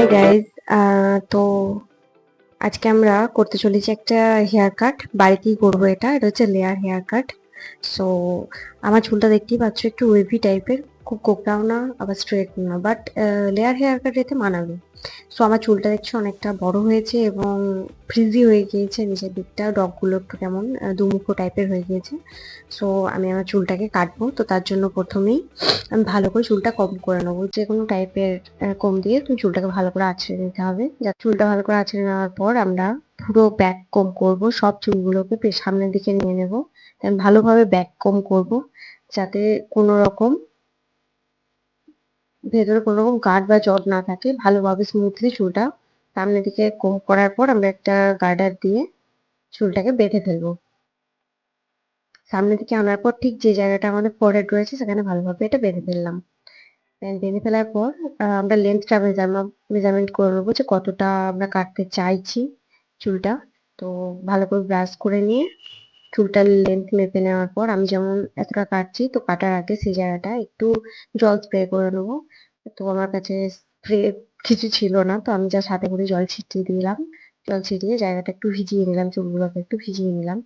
Hi guys তো আজকে আমরা করতে চলেছি একটা হেয়ার কাট বাড়িতেই করব এটা। এটা হচ্ছে লেয়ার হেয়ার কাট সো আমার চুলটা দেখতেই পাচ্ছ একটু ওয়েভি টাইপের কোকড়াও না, আবার স্ট্রেট না বাট লেয়ার হেয়ার কাট এতে মানাবে। সো আমার চুলটা দেখছি অনেকটা বড় হয়েছে এবং ফ্রিজি হয়ে গিয়েছে, নিচের দিকটা ডগগুলো একটু কেমন দুমুখো টাইপের হয়ে গিয়েছে। সো আমি আমার চুলটাকে কাটবো, তো তার জন্য প্রথমেই আমি ভালো করে চুলটা কম করে নেব। যে কোনো টাইপের কম দিয়ে তুমি চুলটাকে ভালো করে আছড়ে নিতে হবে। যা চুলটা ভালো করে আঁচড়ে নেওয়ার পর আমরা পুরো ব্যাক কম করব, সব চুলগুলোকে সামনের দিকে নিয়ে নেব। ভালোভাবে ব্যাক কম করব, যাতে কোনো রকম ভেতরে কোনো রকম গার্ড বা জট না থাকে, ভালোভাবে স্মুথলি চুলটা সামনের দিকে করার পর আমরা একটা গার্ডার দিয়ে চুলটাকে বেঁধে ফেলব। সামনের দিকে আনার পর ঠিক যে জায়গাটা আমাদের ফোরহেড রয়েছে সেখানে ভালোভাবে এটা বেঁধে ফেললাম। বেঁধে ফেলার পর আমরা লেন্থটা মেজারমেন্ট করে নেব যে কতটা আমরা কাটতে চাইছি চুলটা। তো ভালো করে ব্রাশ করে নিয়ে চুলটার লেন্থ মেপে নেওয়ার পর আমি যেমন এতটা কাটছি, তো কাটার আগে সেই জায়গাটা একটু জল স্প্রে করে নেব। তো আমার কাছে স্প্রে কিছু ছিল না, তো আমি যা সাথে করে জল ছিটিয়ে দিলাম। জল ছিটিয়ে জায়গাটা একটু ভিজিয়ে নিলাম, চুলগুলোকে একটু ভিজিয়ে নিলাম।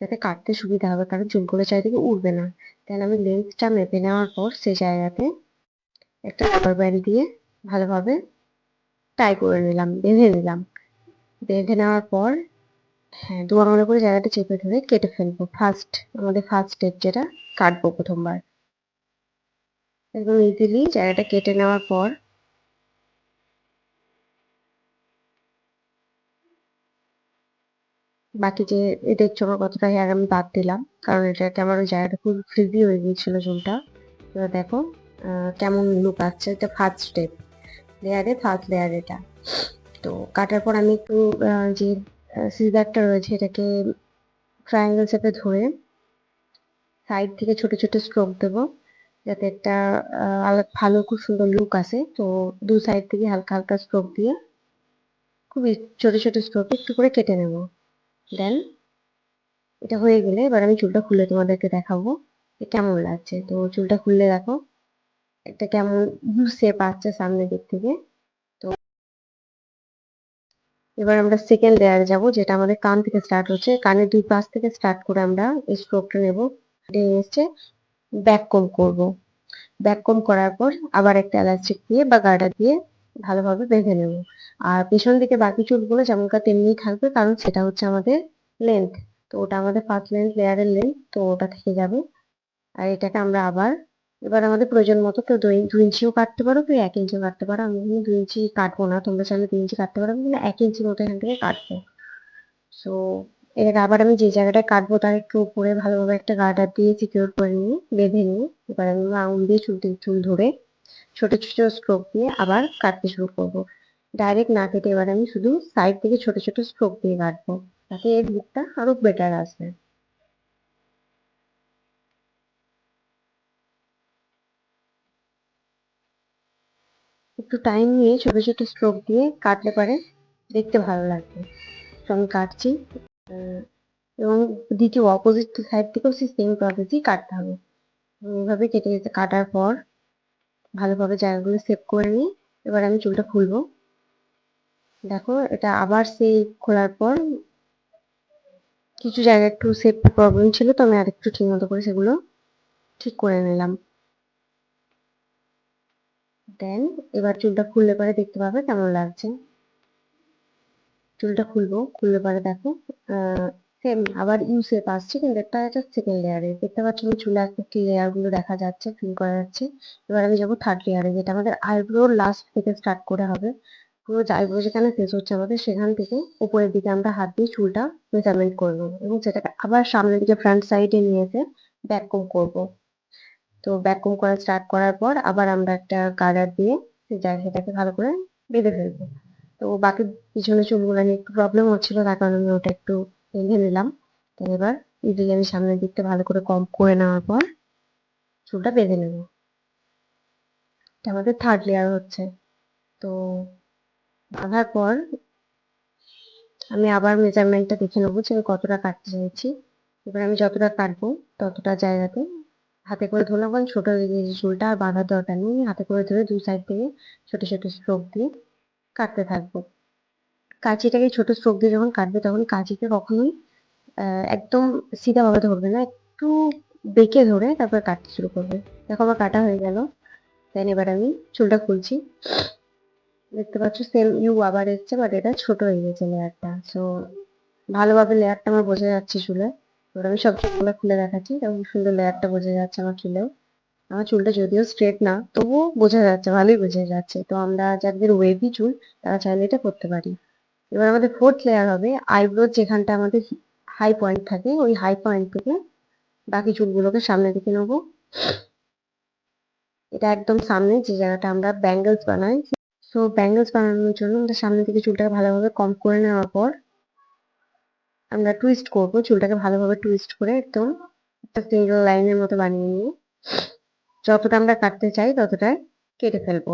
যাতে কাটতে সুবিধা হবে, কারণ চুলগুলো চারিদিকে উঠবে না। দেন আমি লেন্থটা মেপে নেওয়ার পর সেই জায়গাতে একটা রাবার ব্যান্ড দিয়ে ভালোভাবে টাই করে নিলাম, বেঁধে নিলাম। বেঁধে নেওয়ার পর হ্যাঁ দু আঙুলে করে জায়গাটা চেপে ধরে কেটে ফেলব। ফার্স্ট আমাদের ফার্স্ট স্টেপ যেটা, কাটবো প্রথমবার। একদম ইজিলি জায়গাটা কেটে নেওয়ার পর বাকি যে দেখছ আমার কতটা হেয়ার আমি বাদ দিলাম, কারণ এটাতে আমার ওই জায়গাটা খুব ফ্রিজি হয়ে গিয়েছিল চুলটা এবার দেখো কেমন লুক আসছে, এটা ফার্স্ট স্টেপ লেয়ারে ফার্স্ট লেয়ার এটা। তো কাটার পর আমি একটু যে সিজারটা রয়েছে এটাকে ট্রায়াঙ্গেল শেপে ধরে সাইড থেকে ছোট ছোট স্ট্রোক দেবো, যাতে একটা ভালো, খুব সুন্দর লুক আসে। তো দু সাইড থেকে হালকা হালকা স্ট্রোক দিয়ে খুবই ছোট ছোট স্ট্রোক একটু করে কেটে নেব। দেন এটা হয়ে গেলে এবার আমি চুলটা খুলে তোমাদেরকে দেখাবো যে কেমন লাগছে। তো চুলটা খুললে দেখো, একটা কেমন শেপ আসছে সামনের দিক থেকে। এবার আমরা সেকেন্ড লেয়ারে যাব, যেটা আমাদের কান থেকে স্টার্ট হচ্ছে। কানের দুই পাশ থেকে স্টার্ট করে আমরা এই স্ট্রোকটা নেব। এসছে ব্যাক কম করব। ব্যাক কম করার পর আবার একটা এলাস্টিক দিয়ে বা গার্ডার দিয়ে ভালোভাবে বেঁধে নেব। আর পেছন দিকে বাকি চুলগুলো যেমনকার তেমনিই থাকবে, কারণ সেটা হচ্ছে আমাদের লেন্থ তো ওটা আমাদের ফার্স্ট লেন্থ লেয়ারের লেন্থ তো ওটা থেকে যাবে। আর এটাকে আমরা আবার এবার আমাদের প্রয়োজন মতো কেউ দুই দু ইঞ্চিও কাটতে পারো, কেউ এক ইঞ্চিও কাটতে পারো। আমি কিন্তু দুই ইঞ্চি কাটবো না, তোমরা চাইলে দুই ইঞ্চি কাটতে পারো কিন্তু এক ইঞ্চি মতো এখান থেকে কাটবো। সো এর আবার আমি যে জায়গাটায় কাটবো তার একটু উপরে ভালোভাবে একটা গার্ডার দিয়ে সিকিউর করে নিয়ে, বেঁধে নিই এবার আমি আঙুল দিয়ে চুল চুল ধরে ছোট ছোট স্ট্রোক দিয়ে আবার কাটতে শুরু করব। ডাইরেক্ট না কেটে এবার আমি শুধু সাইড থেকে ছোট ছোট স্ট্রোক দিয়ে কাটবো, তাতে এর লুকটা আরও বেটার আসবে। একটু টাইম নিয়ে ছোট ছোট স্ট্রোক দিয়ে কাটলে পারে দেখতে ভালো লাগবে। তো আমি কাটছি এবং দ্বিতীয় অপোজিট সাইড থেকেও সেই সেম প্রসেসই কাটতে হবে। এইভাবে কেটে কেটে কাটার পর ভালোভাবে জায়গাগুলো সেভ করে নিই এবার আমি চুলটা খুলবো। দেখো, এটা আবার সেই খোলার পর কিছু জায়গা একটু সেভ প্রবলেম ছিল, তো আমি আরেকটু ঠিক মতো করে সেগুলো ঠিক করে নিলাম। দেন এবার চুলটা খুললে পরে দেখতে পাবে কেমন লাগছে। চুলটা খুলবো, খুললে পরে দেখো সেম আবার ইউ শেপ আসছে কিন্তু একটা এটা সেকেন্ড লেয়ারে দেখতে পাচ্ছ আমি চুলে আস্তে লেয়ারগুলো দেখা যাচ্ছে ফিল করা যাচ্ছে। এবার আমি যাব থার্ড লেয়ারে যেটা আমাদের আইব্রো লাস্ট থেকে স্টার্ট করে হবে। পুরো আইব্রো যেখানে শেষ হচ্ছে আমাদের, সেখান থেকে উপরের দিকে আমরা হাত দিয়ে চুলটা মেজারমেন্ট করব এবং সেটাকে আবার সামনের দিকে ফ্রন্ট সাইডে নিয়ে এসে ব্যাক করব। তো ব্যাক কম করা স্টার্ট করার পর আবার আমরা একটা গার্ডার দিয়ে জায়গাটাকে ভালো করে বেঁধে ফেলব। তো বাকি পিছনে চুলগুলো নিয়ে একটু প্রবলেম হচ্ছিল, তার কারণে আমি ওটা একটু বেঁধে নিলাম। তো এবার ইজিলি আমি সামনের দিকটা ভালো করে কম করে নেওয়ার পর চুলটা বেঁধে নেব। এটা আমাদের থার্ড লেয়ার হচ্ছে। তো বাঁধার পর আমি আবার মেজারমেন্টটা দেখে নেব যে আমি কতটা কাটতে চাইছি। এবার আমি যতটা কাটবো ততটা জায়গাতে হাতে করে ধরলাম কারণ ছোট হয়ে গিয়েছে চুলটা আর বাঁধার দরকার নেই। হাতে করে ধরে দুই সাইড থেকে ছোট ছোট স্ট্রোক দিয়ে কাটতে থাকব। কাঁচিটাকে ছোট স্ট্রোক দিয়ে যখন কাটবে তখন কাঁচিকে কখনোই একদম সিধাভাবে ধরবে না। একটু বেঁকে ধরে তারপর কাটতে শুরু করবে। দেখো আমার কাটা হয়ে গেল। দেন এবার আমি চুলটা খুলছি। দেখতে পাচ্ছ সেম ইউ আবার এসছে বাট এটা ছোট হয়ে গেছে লেয়ারটা সো ভালোভাবে লেয়ারটা আমার বোঝা যাচ্ছে চুলে। এবার আমি সব চুলগুলো খুলে দেখাচ্ছি। তেমন সুন্দর লেয়ারটা বোঝা যাচ্ছে আমার চুলেও। আমার চুলটা যদিও স্ট্রেট না, তবুও বোঝা যাচ্ছে, ভালোই বোঝা যাচ্ছে। তো আমরা যাদের ওয়েভি চুল, তারা চাইলে এটা করতে পারি। এবার আমাদের ফোর্থ লেয়ার হবে আইব্রোর যেখানটা আমাদের হাই পয়েন্ট থাকে, ওই হাই পয়েন্ট থেকে বাকি চুলগুলোকে সামনের দিকে নেব। এটা একদম সামনে, যে জায়গাটা আমরা ব্যাঙ্গেলস বানাই। সো ব্যাঙ্গেলস বানানোর জন্য আমরা সামনের দিকে চুলটাকে ভালোভাবে কম করে নেওয়ার পর আমরা টুইস্ট করব, চুলটাকে ভালোভাবে টুইস্ট করে একদম একটা সিঙ্গেল লাইনের মতো বানিয়ে নিয়ে, যতটা আমরা কাটতে চাই ততটাই কেটে ফেলব।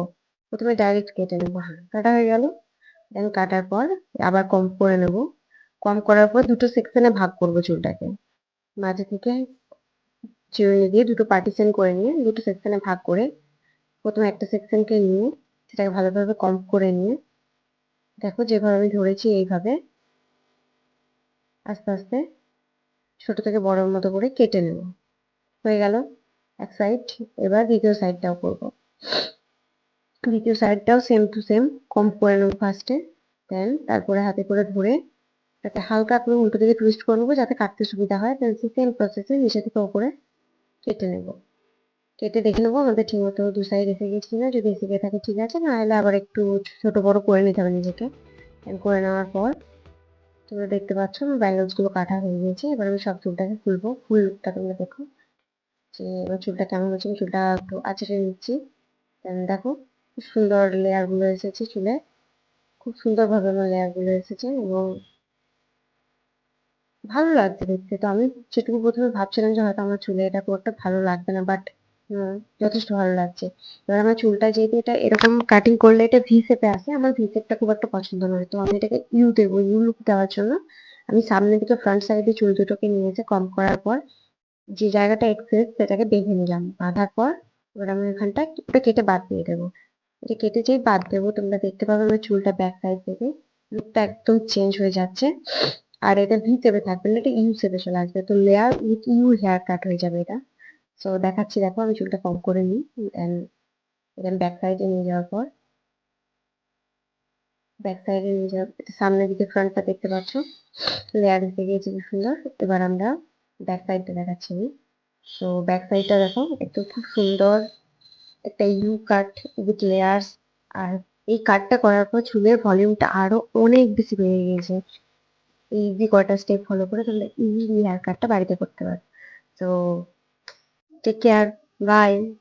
প্রথমে ডাইরেক্ট কেটে নেব হ্যাঁ কাটা হয়ে গেল দেন কাটার পর আবার কম করে নেব। কম করার পর দুটো সেকশনে ভাগ করব চুলটাকে। মাঝে থেকে চিরুনি দিয়ে দুটো পার্টিশন করে নিয়ে দুটো সেকশনে ভাগ করে প্রথমে একটা সেকশনকে নিয়ে সেটাকে ভালোভাবে কম করে নিয়ে, দেখো যেভাবে আমি ধরেছি এইভাবে আস্তে আস্তে ছোট থেকে বড়র মতো করে কেটে নেব। হয়ে গেল এক সাইড এবার দ্বিতীয় সাইডটাও করব। দ্বিতীয় সাইডটাও সেম টু সেম কম করে নেব ফার্স্টে দেন তারপরে হাতে করে ধরে একটা হালকা করে উল্টো দিকে টুইস্ট করে নেব যাতে কাটতে সুবিধা হয়। দেন সেম প্রসেসে নিচে থেকে ওপরে কেটে নেব। কেটে দেখে নেব আমাদের ঠিক মতো দু সাইড এসে গেছে না যদি এসে গিয়ে থাকে ঠিক আছে, না হলে আবার একটু ছোট বড় করে নিতে হবে নিজেকে। করে নেওয়ার পর তোমরা দেখতে পাচ্ছ আমার ব্যাঙ্গেলসগুলো কাটা হয়ে গিয়েছে। এবার আমি সব চুলটাকে খুলবো। ফুল লুকটা তোমরা দেখো। যে এবার চুলটা কেমন হচ্ছে আমি চুলটা একটু আঁচড়ে নিচ্ছি। দেখো, খুব সুন্দর লেয়ারগুলো এসেছে চুলে। খুব সুন্দর ভাবে আমার লেয়ারগুলো এসেছে এবং ভালো লাগছে দেখতে। তো আমি যেটুকু প্রথমে ভাবছিলাম যে হয়তো আমার চুলে এটা খুব একটা ভালো লাগবে না বাট যথেষ্ট ভালো লাগছে। এবার আমার চুলটা যেহেতু এটা এরকম কাটিং করলে এটা ভি শেপে আসে, আমার ভি শেপটা খুব একটা পছন্দ নয়। তো আমি এটাকে ইউ দেবো ইউ লুক দেওয়ার জন্য। আমি সামনে দিকে ফ্রন্ট সাইডে চুল দুটোকে নিয়ে এসে কম করার পর যে জায়গাটা এক্সেস সেটাকে বেঁধে নিলাম। বাঁধার পর এবার আমি এখানটা ওটা কেটে বাদ দিয়ে দেবো। এটা কেটে যেই বাদ দেবো, তোমরা দেখতে পাবে আমার চুলটা ব্যাক সাইড থেকে লুকটা একদম চেঞ্জ হয়ে যাচ্ছে। আর এটা ভি শেপে থাকবে না, এটা ইউ শেপে চলে আসবে। তো layer with U hair cut হয়ে যাবে এটা। সো দেখাচ্ছি, দেখো, আমি চুলটা কম করে নিই দেন এটা ব্যাক সাইডে নিয়ে যাওয়ার পর ব্যাক সাইডে নিয়ে যাওয়ার সামনের দিকে ফ্রন্টটা দেখতে পাচ্ছ লেয়ার এসে গিয়েছে খুব সুন্দর, এবার আমরা ব্যাক সাইডটা দেখাচ্ছি আমি। সো ব্যাক সাইডটা দেখো, একটু খুব সুন্দর একটা ইউ কাট উইথ লেয়ার্স আর এই কাটটা করার পর চুলের ভলিউমটা আরও অনেক বেশি বেড়ে গিয়েছে। এই যে কয়টা স্টেপ ফলো করে তাহলে ইজিলি হেয়ার কাটটা বাড়িতে করতে পারো। তো take care bye